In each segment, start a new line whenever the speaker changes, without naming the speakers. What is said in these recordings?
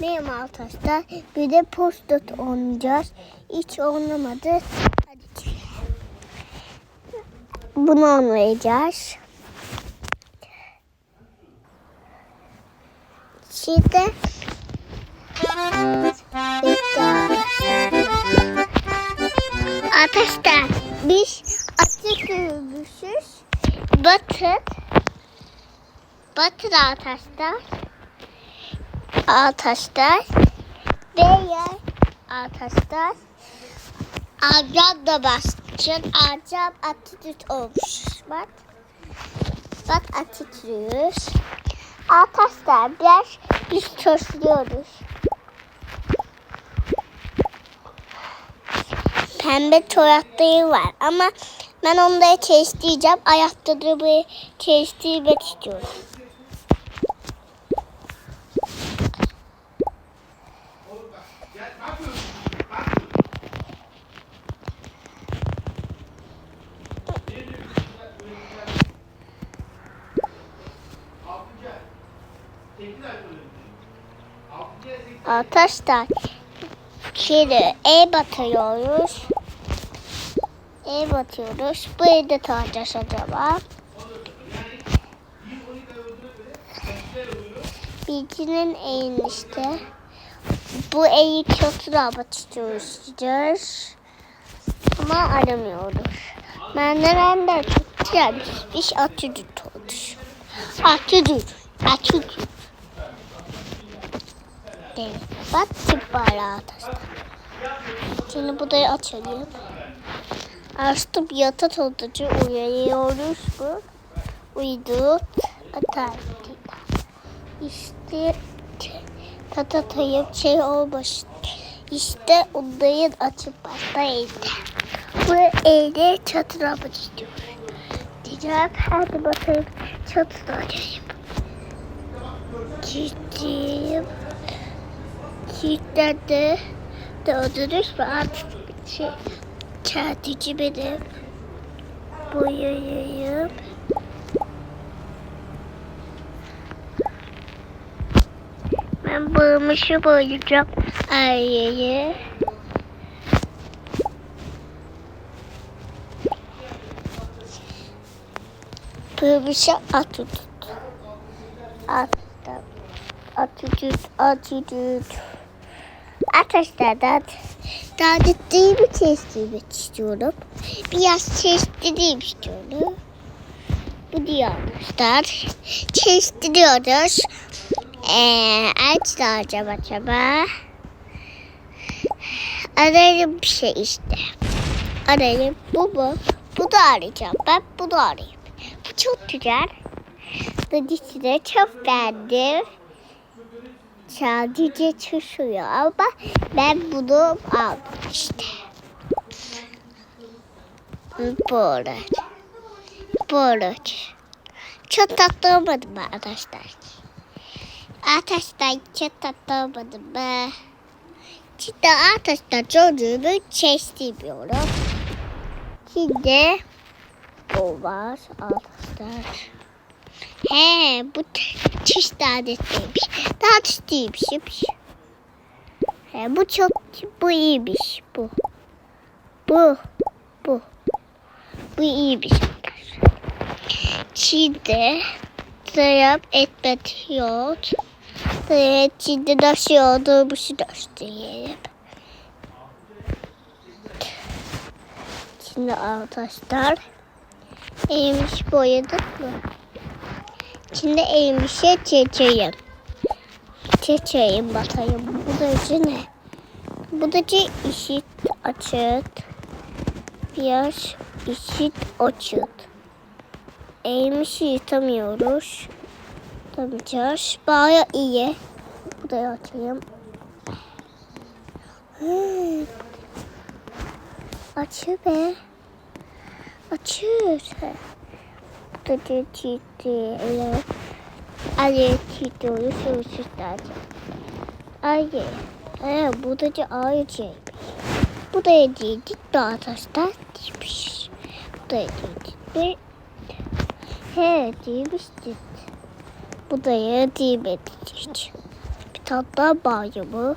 Benim arkadaşlar bir de postat oynayacağız. Hiç oynamadı. Hadi. Bunu oynayacağız. Şimdi Arkadaşlar biz açık yürümüşüz. Batır. Batır arkadaşlar. Arkadaşlar. Değer arkadaşlar. Amcam da bastın. Amcam atitüt olmuş. Bak. Bak atitüt. Arkadaşlar biraz biz çalışıyoruz. Pembe çorapları var ama ben onları çeşitleyeceğim. Ayakta da bir çeşitlemek istiyorum. Arkadaşlar şimdi el batıyoruz. El batıyoruz. Bu elde tutacağız acaba. Birinin elin işte. Bu eli kötüne batıyoruz. Ama aramıyoruz. Benden de çok güzel bir iş atüdüt oldu. Atüdüt. Atüdüt. Değil. Bak tip var arkadaşlar. Şimdi burayı açalım. Açtım yatak odacı uyuyoruz bu. Uyuduk. Atar. İşte tatatayım şey olmuş. İşte onların açıp bastaydı. Bu evde çatına istiyor. Diyeceğim hadi bakalım çatına açayım. Ciddiyim. Kilitlendi. Döndürüş mü artık şey çertici benim. Boyayayım. Ben boyamışı boyayacağım. Ayıyı. Boyamışı atut. Attım. Atütüt, atütüt. Arkadaşlar daha, daha ciddi bir test istiyorum. Biraz çeşitliyim istiyorum. Bu diyor arkadaşlar. Çeşitliyoruz. Ee, aç da acaba. Arayayım bir şey işte. Arayayım. Bu mu? Bu da arayacağım. Ben bunu arayayım. Bu çok güzel. Bu de çok beğendim. Sadece çalışıyor ama ben bunu aldım işte. Böyle. Böyle. Çok tatlı olmadı mı arkadaşlar? Arkadaşlar çok tatlı olmadı mı? Şimdi arkadaşlar çocuğumu çeşitliyorum. Şimdi bu var arkadaşlar. He bu çiş adetliymiş. Daha çiftiymiş. He bu çok bu iyiymiş bu. Bu bu. Bu iyiymiş. Çin'de zayıf etmet yok. Zayıf Çin'de nasıl olduğumuzu göstereyim. Şimdi arkadaşlar elmiş boyadık mı? Şimdi elmişe çeçeyim. Çeçeyim batayım. Bu da ne? Bu da işit açık. Biraz işit açık. Elmişi yutamıyoruz. Yutamayacağız. Baya iyi. Bu da açayım. Açı be. Açır. Bu da ciddi. Evet. Ay ciddi olur. Sözsüz Ay. Ay. Bu da ciddi. Bu da ciddi. Daha taşlar değilmiş. Bu da ciddi. He değilmiş ciddi. Bu da ya değilmiş. Bir tatlı banyomu.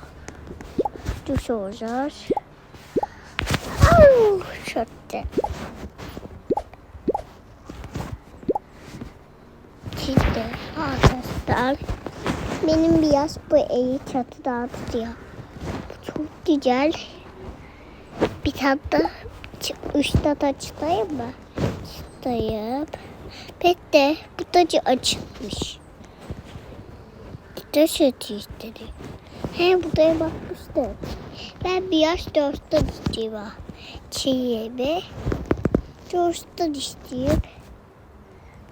Duş olacağız. Au, Çöktü. Şimdi arkadaşlar benim biraz bu evi çatıdan tutuyor. Bu çok güzel. Bir tane de ç- üstten açtayım mı? Açtayım. Pek de bu tacı açılmış. Taş atıyor istedi. He buraya bakmıştım. Ben biraz dörtten istiyorum. Çiğimi. Dörtten istiyorum.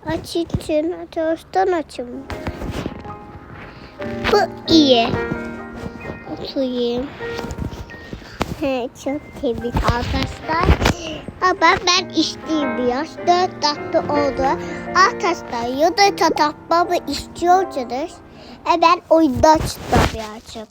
Aç için dörtten açım. Bu iyi. Oturayım. Çok temiz arkadaşlar. Ama ben içtiğim biraz dört dakika oldu. Arkadaşlar ya da tatapmamı istiyorsanız e ben oyunda açtım birazcık.